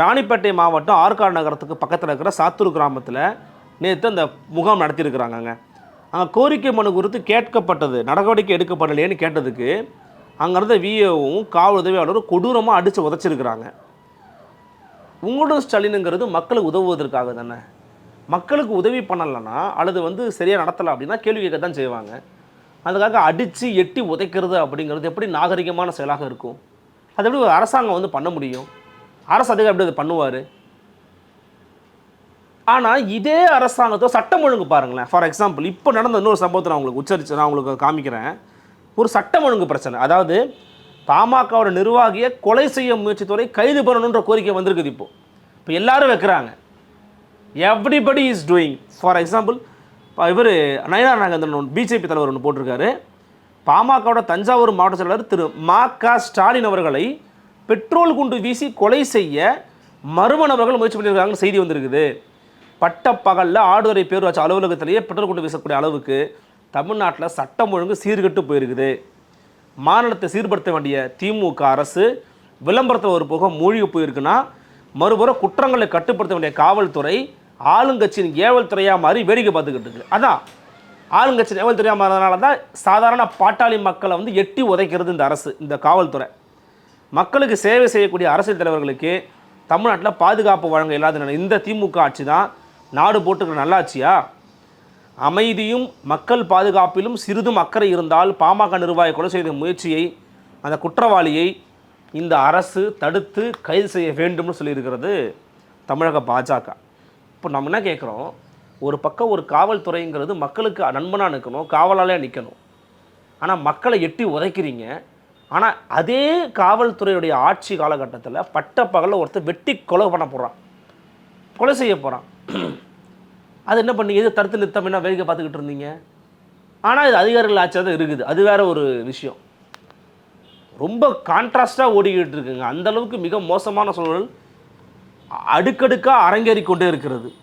ராணிப்பேட்டை மாவட்டம் ஆற்காடு நகரத்துக்கு பக்கத்தில் இருக்கிற சாத்தூர் கிராமத்தில் நேற்று அந்த முகாம் நடத்தியிருக்கிறாங்க அங்கே கோரிக்கை மனு குறித்து கேட்கப்பட்டது. நடவடிக்கை எடுக்கப்படலையேன்னு கேட்டதுக்கு அங்கே இருந்த விஏவும் காவல் உதவியாளரும் கொடூரமாக அடித்து உதச்சிருக்கிறாங்க. உங்களோட ஸ்டாலினுங்கிறது மக்களுக்கு உதவுவதற்காக தானே? மக்களுக்கு உதவி பண்ணலைன்னா அல்லது வந்து சரியாக நடத்தலை அப்படின்னா கேள்வி கேட்க தான் செய்வாங்க. அதுக்காக அடித்து எட்டி உதைக்கிறது அப்படிங்கிறது எப்படி நாகரிகமான செயலாக இருக்கும்? அது எப்படி ஒரு அரசாங்கம் வந்து பண்ண முடியும்? அரசு அதிகாரி எப்படி அதை பண்ணுவார்? ஆனால் இதே அரசாங்கத்தோ சட்டம் ஒழுங்கு பாருங்களேன். ஃபார் எக்ஸாம்பிள் இப்போ நடந்த இன்னொரு சம்பவத்தை நான் உங்களுக்கு உச்சரித்து நான் உங்களுக்கு காமிக்கிறேன். ஒரு சட்டம் ஒழுங்கு பிரச்சனை. அதாவது பாமகவோட நிர்வாகியை கொலை செய்ய முயற்சித்துறை கைது பண்ணணுன்ற கோரிக்கை வந்திருக்குது இப்போ. இப்போ எல்லாரும் வைக்கிறாங்க. Everybody is doing for example இவர் நயனார் நாகேந்திரன் பிஜேபி தலைவர் ஒன்று போட்டிருக்காரு. பாமகவோட தஞ்சாவூர் மாவட்ட செயலாளர் திரு மா க ஸ்டாலின் அவர்களை பெட்ரோல் குண்டு வீசி கொலை செய்ய மர்ம நபர்கள் முயற்சி பண்ணியிருக்காங்கன்னு செய்தி வந்திருக்குது. பட்டப்பகலில் ஆடுதுறை பேரூராட்சி அலுவலகத்திலேயே பெட்ரோல் குண்டு வீசக்கூடிய அளவுக்கு தமிழ்நாட்டில் சட்டம் ஒழுங்கு சீர்கெட்டு போயிருக்குது. மாநிலத்தை சீர்படுத்த வேண்டிய திமுக அரசு விளம்பரத்தில் ஒரு போக மூழ்கி போயிருக்குன்னா மறுபுறம் குற்றங்களை கட்டுப்படுத்த வேண்டிய காவல்துறை ஆளுங்கட்சியின் ஏவல் துறையாக மாறி வேடிக்கை பார்த்துக்கிட்டு இருக்கு. அதான் ஆளுங்கட்சியின் ஏவல் துறையாக மாறினால தான் சாதாரண பாட்டாளி மக்களை வந்து எட்டி உதைக்கிறது இந்த அரசு இந்த காவல்துறை. மக்களுக்கு சேவை செய்யக்கூடிய அரசியல் தலைவர்களுக்கு தமிழ்நாட்டில் பாதுகாப்பு வழங்க இல்லாத இந்த திமுக ஆட்சி தான் நாடு போட்டுக்கிற நல்லாட்சியா? அமைதியும் மக்கள் பாதுகாப்பிலும் சிறிதும் அக்கறை இருந்தால் பாமக நிர்வாகி கொலை செய்த முயற்சியை அந்த குற்றவாளியை இந்த அரசு தடுத்து கைது செய்ய வேண்டும்னு சொல்லியிருக்கிறது தமிழக பாஜக. இப்போ நம்ம என்ன கேட்குறோம்? ஒரு பக்கம் ஒரு காவல்துறைங்கிறது மக்களுக்கு நண்பனாக நிற்கணும் காவலாலே நிற்கணும் ஆனால் மக்களை எட்டி உதைக்கிறீங்க. ஆனால் அதே காவல்துறையுடைய ஆட்சி காலகட்டத்தில் பட்ட பகலில் ஒருத்தர் வெட்டி கொலை பண்ண போகிறான் கொலை செய்ய போகிறான் அது என்ன பண்ணி எது தடுத்து நிறுத்தம் என்ன வேடிக்கை பார்த்துக்கிட்டு இருந்தீங்க? ஆனால் இது அதிகாரிகள் ஆட்சியாக தான் இருக்குது. அது வேற ஒரு விஷயம். ரொம்ப கான்ட்ராஸ்டாக ஓடிக்கிட்டு இருக்குங்க. அந்த அளவுக்கு மிக மோசமான சூழல் அடுக்கடுக்காக அரங்கேறி கொண்டே இருக்கிறது.